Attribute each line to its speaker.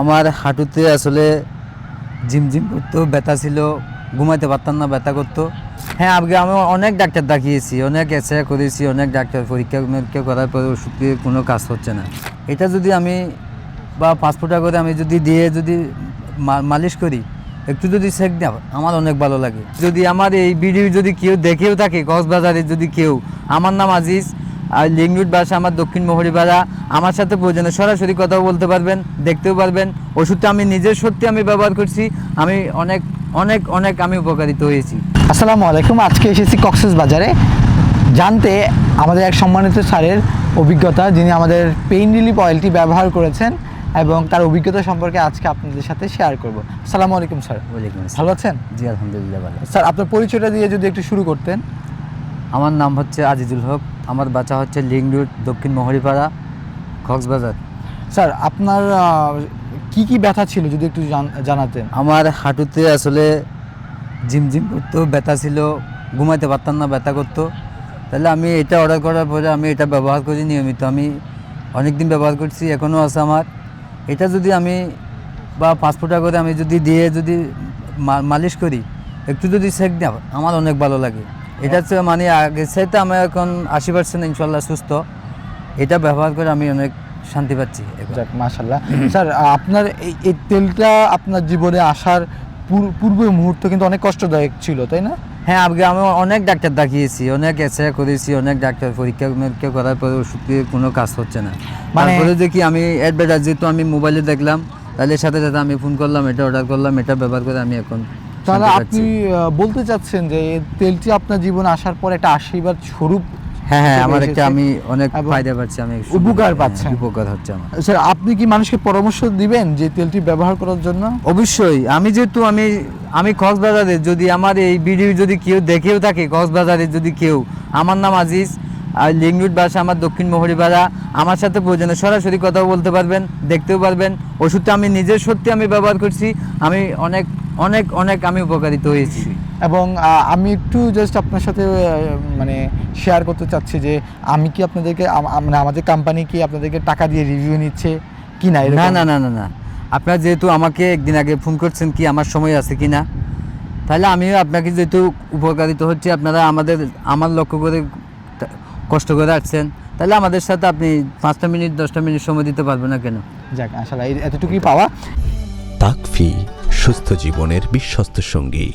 Speaker 1: আমার হাঁটুতে আসলে ঝিমঝিম করতো, ব্যথা ছিল, ঘুমাইতে পারতাম না, ব্যথা করতো। হ্যাঁ আগে আমি অনেক ডাক্তার দেখিয়েছি, অনেক এক্স করেছি, অনেক ডাক্তার পরীক্ষা নিরীক্ষা করার পরে ওষুধ দিয়ে কোনো কাজ হচ্ছে না। এটা যদি আমি বা পাসপোর্টটা করে আমি যদি দিয়ে যদি মালিশ করি, একটু যদি সেক দেওয়া, আমার অনেক ভালো লাগে। যদি আমার এই ভিডিও যদি কেউ দেখেও থাকে, কক্সবাজারে যদি কেউ, আমার নাম আজিজ আর লিঙ্গুট বাসা আমার দক্ষিণ মহরিপাড়া আমার সাথে প্রয়োজনে সরাসরি কথাও বলতে পারবেন দেখতেও পারবেন। ওষুধটা আমি নিজের সত্যি আমি ব্যবহার করছি আমি অনেক অনেক অনেক আমি উপকারিত হয়েছি।
Speaker 2: আসসালামু আলাইকুম আজকে এসেছি কক্সেস বাজারে। জানতে আমাদের এক সম্মানিত স্যারের অভিজ্ঞতা যিনি আমাদের পেইন রিলিফ অয়েলটি ব্যবহার করেছেন এবং তার অভিজ্ঞতা সম্পর্কে আজকে আপনাদের সাথে শেয়ার করব। আসসালামু আলাইকুম স্যার।
Speaker 1: ওয়ালাইকুম।
Speaker 2: ভালো আছেন?
Speaker 1: জি আলহামদুলিল্লাহ ভালো
Speaker 2: স্যার আপনার পরিচয়টা দিয়ে যদি একটু শুরু করতেন।
Speaker 1: আমার নাম হচ্ছে আজিজুল হক আমার বাচ্চা হচ্ছে লিঙ্গুট দক্ষিণ মহরিপাড়া কক্সবাজার।
Speaker 2: স্যার আপনার কি কি ব্যথা ছিল যদি একটু জান- জানাতেন?
Speaker 1: আমার হাঁটুতে আসলে ঝিমঝিম করতো ব্যথা ছিল ঘুমাইতে পারতাম না ব্যথা করতো। তাহলে আমি এটা অর্ডার করার পরে আমি এটা ব্যবহার করি নিয়মিত। আমি অনেক দিন ব্যবহার করছি এখনও আছে আমার। এটা যদি আমি বা পাঁচ পাসপোর্টটা করে আমি যদি দিয়ে যদি মালিশ করি একটু যদি সেক দেওয়া আমার অনেক ভালো লাগে। এটা হচ্ছে মানে আগে সেটা আমি এখন আশি পার্সেন্ট ইনশাল্লাহ সুস্থ। এটা ব্যবহার করে আমি অনেক শান্তি পাচ্ছি।
Speaker 2: যাক মাশাল্লাহ স্যার আপনার এই এই তেলটা আপনার জীবনে আসার পূর্ব মুহূর্ত কিন্তু অনেক কষ্টদায়ক ছিল তাই না?
Speaker 1: হ্যাঁ আগে আমি অনেক ডাক্তার দেখিয়েছি অনেক এসে করেছি অনেক ডাক্তার পরীক্ষা নিরীক্ষা করার পরে ওষুধ দিয়ে কোনো কাজ হচ্ছে না।
Speaker 2: মানে-
Speaker 1: তারপরে দেখি আমি অ্যাডভার্টাইজ যেহেতু আমি মোবাইলে দেখলাম তাহলে সাথে সাথে আমি ফোন করলাম এটা অর্ডার করলাম এটা ব্যবহার করে আমি এখন
Speaker 2: তাহলে আপনি বলতে চাচ্ছেন যে তেলটি আপনার জীবনে আসার পর একটা আশীর্বাদ স্বরূপ
Speaker 1: হ্যাঁ হ্যাঁ আমার একটা। আমি অনেক ফায়দা পাচ্ছি আমি
Speaker 2: উপকার
Speaker 1: হ্যাঁ,
Speaker 2: পাচ্ছেন।
Speaker 1: উপকার হচ্ছে আমার
Speaker 2: স্যার আপনি কি মানুষকে পরামর্শ দিবেন যে তেলটি ব্যবহার করার জন্য
Speaker 1: অবশ্যই আমি যেহেতু আমি আমি কক্সবাজারে যদি আমার এই ভিডিও যদি কেউ দেখেও থাকে কক্সবাজারে যদি কেউ আমার নাম আজিজ আর লিঙ্গুট বাসা আমার দক্ষিণ মহরিপাড়া আমার সাথে প্রয়োজনে সরাসরি কথাও বলতে পারবেন দেখতেও পারবেন ওষুধটা আমি নিজের সত্যি আমি ব্যবহার করছি আমি অনেক অনেক অনেক আমি উপকারিত হয়েছি।
Speaker 2: এবং আমি একটু জাস্ট আপনার সাথে মানে শেয়ার করতে চাচ্ছি যে আমি কি আপনাদেরকে মানে আমাদের কোম্পানি কি আপনাদেরকে টাকা দিয়ে রিভিউ নিচ্ছে কি না
Speaker 1: না না না না না। আপনার যেহেতু আমাকে একদিন আগে ফোন করছেন কি আমার সময় আছে কি না তাহলে আমিও আপনাকে যেহেতু উপকারিত হচ্ছে আপনারা আমাদের আমার লক্ষ্য করে কষ্ট করে আসছেন তাহলে আমাদের সাথে আপনি পাঁচটা মিনিট দশটা মিনিট সময় দিতে পারবেন না কেন?
Speaker 2: যাক আসলে এতটুকুই পাওয়া।
Speaker 3: তাকফি সুস্থ জীবনের বিশ্বস্ত সঙ্গী।